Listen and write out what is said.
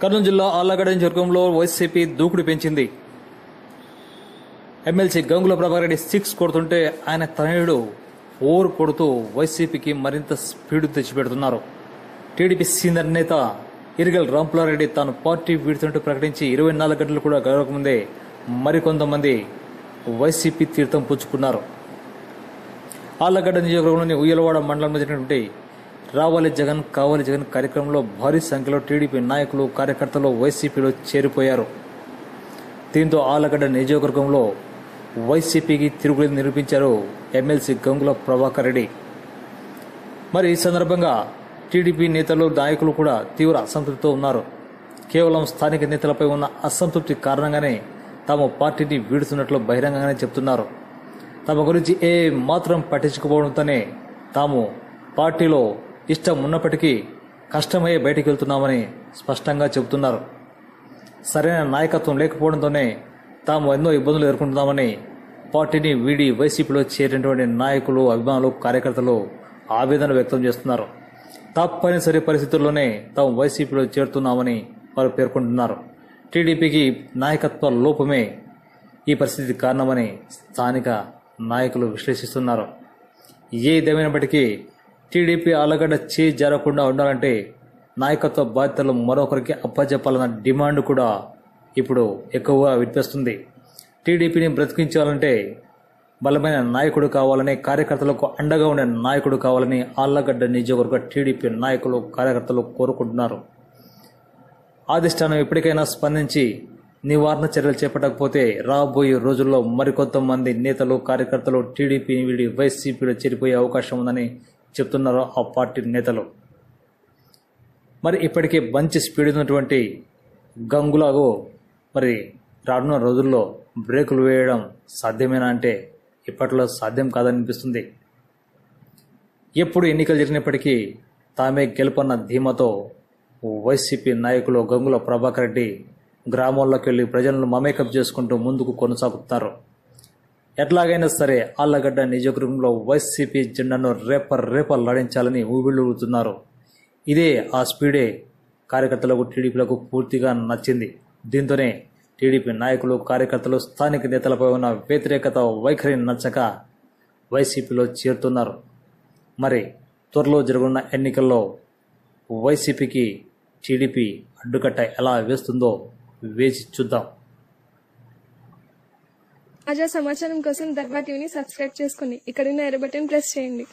కర్నూలు జిల్లా ఆళ్ళగడ్డ నియోజకవర్గంలో వైసీపీ దూకుడు పెంచింది. ఎమ్మెల్సీ గంగుల ప్రభాకర్ రెడ్డి సిక్స్ కొడుతుంటే ఆయన తనయుడు ఓరు కొడుతూ వైసీపీకి మరింత స్పీడ్ తెచ్చిపెడుతున్నారు. టీడీపీ సీనియర్ నేత ఇరిగల్ రాంపులారెడ్డి తాను పార్టీ వీడుతున్నట్టు ప్రకటించి ఇరవై నాలుగు గంటలు కూడా గడవకముందే మరికొంతమంది వైసీపీ తీర్థం పుచ్చుకున్నారు. ఆళ్ళగడ్డ నియోజకవర్గంలోని ఉయ్యలవాడ మండలంలో జరిగినటువంటి రావాలి జగన్ కావాలి జగన్ కార్యక్రమంలో భారీ సంఖ్యలో టీడీపీ నాయకులు కార్యకర్తలు వైసీపీలో చేరిపోయారు. దీంతో ఆలగడ్డ నియోజకవర్గంలో వైసీపీకి తిరుగులేదు నిరూపించారు ఎమ్మెల్సీ గంగుల ప్రభాకర్ రెడ్డి. మరి ఈ సందర్భంగా టీడీపీ నేతలు నాయకులు కూడా తీవ్ర అసంతృప్తితో ఉన్నారు. కేవలం స్థానిక నేతలపై ఉన్న అసంతృప్తి కారణంగానే తాము పార్టీని వీడుతున్నట్లు బహిరంగంగానే చెప్తున్నారు. తమ గురించి ఏ మాత్రం పట్టించుకోవడంతోనే తాము పార్టీలో ఇష్టం ఉన్నప్పటికీ కష్టమయ్యే బయటికి వెళ్తున్నామని స్పష్టంగా చెబుతున్నారు. సరైన నాయకత్వం లేకపోవడంతోనే తాము ఎన్నో ఇబ్బందులు ఎదుర్కొంటున్నామని పార్టీని వీడి వైసీపీలో చేరినటువంటి నాయకులు అభిమానులు కార్యకర్తలు ఆవేదన వ్యక్తం చేస్తున్నారు. తప్పనిసరి పరిస్థితుల్లోనే తాము వైసీపీలో చేరుతున్నామని వారు పేర్కొంటున్నారు. టీడీపీకి నాయకత్వ లోపమే ఈ పరిస్థితి కారణమని స్థానిక నాయకులు విశ్లేషిస్తున్నారు. ఏదేమైనప్పటికీ టీడీపీ ఆలగడ్డ చేయి జరగకుండా ఉండాలంటే నాయకత్వ బాధ్యతలు మరొకరికి అప్పచెప్పాలన్న డిమాండ్ కూడా ఇప్పుడు ఎక్కువగా వినిపిస్తుంది. టీడీపీని బ్రతికించాలంటే బలమైన నాయకుడు కావాలని కార్యకర్తలకు అండగా ఉండే నాయకుడు కావాలని ఆళ్ళగడ్డ నియోజకవర్గ టీడీపీ నాయకులు కార్యకర్తలు కోరుకుంటున్నారు. ఆదిష్టానం ఎప్పటికైనా స్పందించి నివారణ చర్యలు చేపట్టకపోతే రాబోయే రోజుల్లో మరికొంతమంది నేతలు కార్యకర్తలు టీడీపీ వీడి వైసీపీలో చేరిపోయే అవకాశం ఉందని చెప్తున్నారు ఆ పార్టీ నేతలు. మరి ఇప్పటికే మంచి స్పీడ్ ఉన్నటువంటి గంగులాగు మరి రానున్న రోజుల్లో బ్రేకులు వేయడం సాధ్యమేనా అంటే ఇప్పట్లో సాధ్యం కాదనిపిస్తుంది. ఎప్పుడు ఎన్నికలు జరిగినప్పటికీ తామే గెలుపన్న ధీమాతో వైసీపీ నాయకులు గంగుల ప్రభాకర్ రెడ్డి గ్రామాల్లోకి వెళ్ళి ప్రజలను మమేకప్ చేసుకుంటూ ముందుకు కొనసాగుతున్నారు ఎట్లాగైనా సరే ఆళ్ళగడ్డ నియోజకవర్గంలో వైసీపీ జెండాను రేప రేపలాడించాలని ఊబిళ్ళూరుతున్నారు ఇదే ఆ స్పీడే కార్యకర్తలకు టీడీపీలకు పూర్తిగా నచ్చింది. దీంతోనే టీడీపీ నాయకులు కార్యకర్తలు స్థానిక నేతలపై ఉన్న వ్యతిరేకత వైఖరి నచ్చక వైసీపీలో చేరుతున్నారు. మరి త్వరలో జరగనున్న ఎన్నికల్లో వైసీపీకి టీడీపీ అడ్డుకట్ట ఎలా వేస్తుందో వేచి చూద్దాం. తాజా సమాచారం కోసం దర్బా టీవీని సబ్స్క్రైబ్ చేసుకోండి ఇక్కడున్న ఎర్ర బటన్ ప్రెస్ చేయండి.